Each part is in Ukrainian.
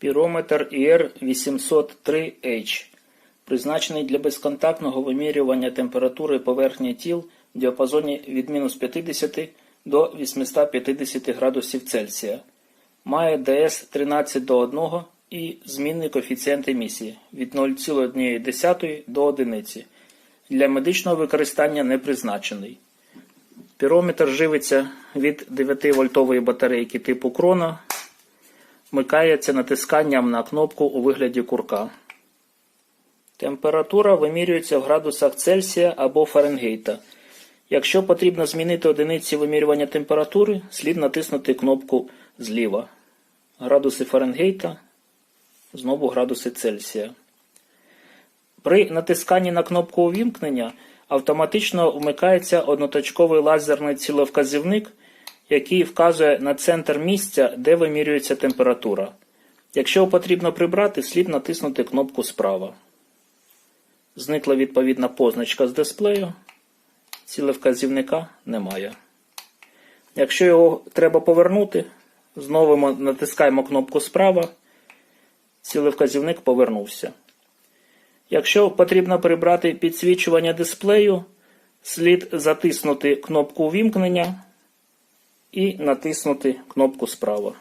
Пірометр IR803H, призначений для безконтактного вимірювання температури поверхні тіл в діапазоні від мінус 50 до 850 градусів Цельсія. Має ДС 13 до 1 і змінний коефіцієнт емісії від 0,1 до 1. Для медичного використання не призначений. Пірометр живиться від 9-вольтової батарейки типу крона. Вмикається натисканням на кнопку у вигляді курка. Температура вимірюється в градусах Цельсія або Фаренгейта. Якщо потрібно змінити одиниці вимірювання температури, слід натиснути кнопку зліва. Градуси Фаренгейта, знову градуси Цельсія. При натисканні на кнопку увімкнення автоматично вмикається одноточковий лазерний ціловказівник, який вказує на центр місця, де вимірюється температура. Якщо потрібно прибрати, слід натиснути кнопку справа. Зникла відповідна позначка з дисплею. Цілевказівника немає. Якщо його треба повернути, знову натискаємо кнопку справа. Цілевказівник повернувся. Якщо потрібно прибрати підсвічування дисплею, слід затиснути кнопку увімкнення і натиснути кнопку справа.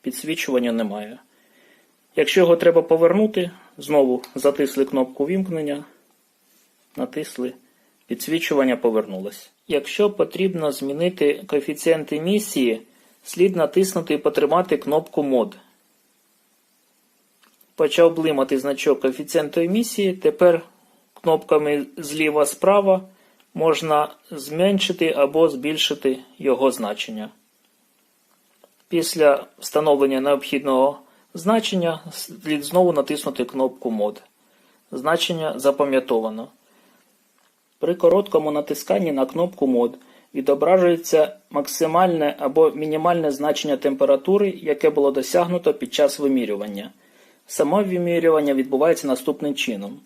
Підсвічування немає. Якщо його треба повернути, знову затисли кнопку вімкнення, натисли, підсвічування повернулось. Якщо потрібно змінити коефіцієнт емісії, слід натиснути і потримати кнопку мод. Почав блимати значок коефіцієнту емісії. Тепер кнопками зліва-справа можна зменшити або збільшити його значення. Після встановлення необхідного значення слід знову натиснути кнопку мод. Значення запам'ятовано. При короткому натисканні на кнопку мод відображується максимальне або мінімальне значення температури, яке було досягнуто під час вимірювання. Саме вимірювання відбувається наступним чином.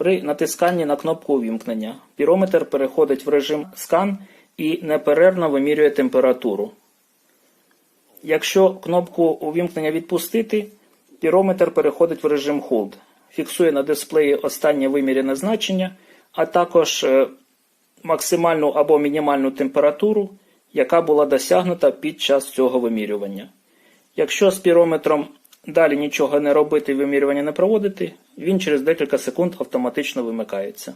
При натисканні на кнопку увімкнення пірометр переходить в режим скан і неперервно вимірює температуру. Якщо кнопку увімкнення відпустити, пірометр переходить в режим Hold, фіксує на дисплеї останнє вимірене значення, а також е, максимальну або мінімальну температуру, яка була досягнута під час цього вимірювання. Якщо з пірометром далі нічого не робити вимірювання не проводити, він через декілька секунд автоматично вимикається.